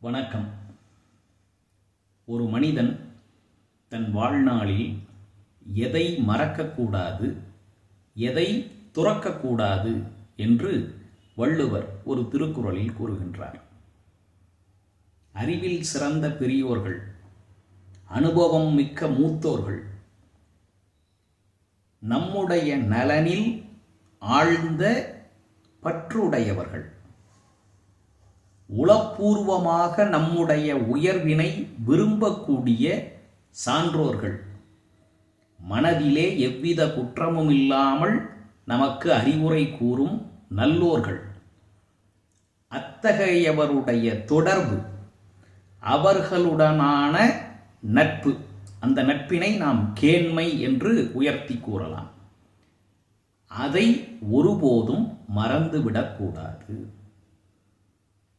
வணக்கம். ஒரு மனிதன் தன் வாழ்நாளில் எதை மறக்கக்கூடாது எதை துறக்கக்கூடாது என்று வள்ளுவர் ஒரு திருக்குறளில் கூறுகின்றார். அறிவில் சிறந்த பெரியோர்கள் அனுபவம் மிக்க மூத்தோர்கள் நம்முடைய நலனில் ஆழ்ந்த பற்றுடையவர்கள். உளப்பூர்வமாக நம்முடைய உயர்வினை விரும்பக்கூடிய சான்றோர்கள். மனதிலே எவ்வித குற்றமும் இல்லாமல் நமக்கு அறிவுரை கூறும் நல்லோர்கள். அத்தகையவருடைய தொடர்பு அவர்களுடனான நட்பு அந்த நட்பினை நாம் கேண்மை என்று உயர்த்தி கூறலாம். அதை ஒருபோதும் மறந்துவிடக்கூடாது.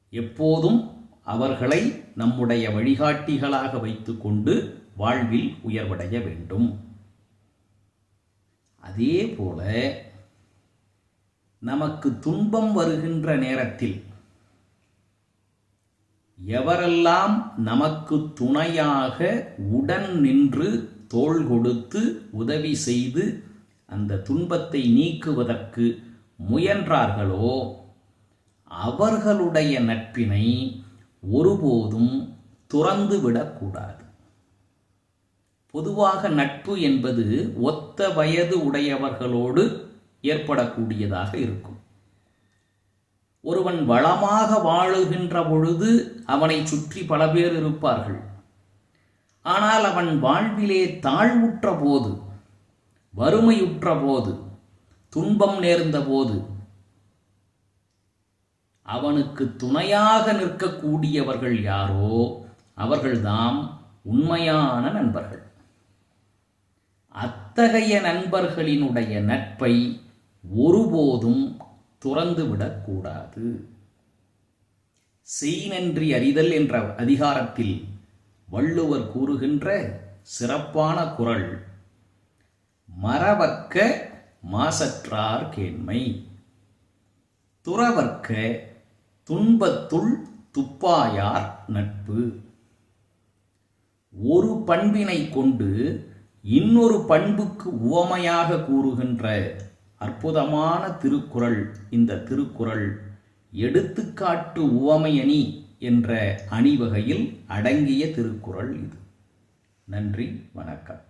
எப்போதும் அவர்களை நம்முடைய வழிகாட்டிகளாக வைத்துக்கொண்டு வாழ்வில் உயர்வடைய வேண்டும். அதே போல நமக்கு துன்பம் வருகின்ற நேரத்தில் எவரெல்லாம் நமக்கு துணையாக உடன் நின்று தோள் கொடுத்து உதவி செய்து அந்த துன்பத்தை நீக்குவதற்கு முயன்றார்களோ அவர்களுடைய நட்பினை ஒருபோதும் துறந்து விடக்கூடாது பொதுவாக நட்பு என்பது ஒத்த வயது உடையவர்களோடு ஏற்படக்கூடியதாக இருக்கும். ஒருவன் வளமாக வாழுகின்ற பொழுது அவனை சுற்றி பல பேர் இருப்பார்கள். ஆனால் அவன் வாழ்விலே தாழ்வுற்ற போது வறுமையுற்ற போது துன்பம் நேர்ந்த போது அவனுக்கு துணையாக நிற்கக்கூடியவர்கள் யாரோ அவர்கள்தாம் உண்மையான நண்பர்கள். அத்தகைய நண்பர்களினுடைய நட்பை ஒருபோதும் துறந்துவிடக்கூடாது செய்நன்றி அறிதல் என்ற அதிகாரத்தில் வள்ளுவர் கூறுகின்ற சிறப்பான குரல் மறவற்க மாசற்றார் கேண்மை துறவர்க்க துன்பத்துள் துப்பாயார் நட்பு. ஒரு பண்பினை கொண்டு இன்னொரு பண்புக்கு உவமையாக கூறுகின்ற அற்புதமான திருக்குறள் இந்த திருக்குறள் எடுத்துக்காட்டு உவமையணி என்ற அணிவகையில் அடங்கிய திருக்குறள் இது. நன்றி வணக்கம்.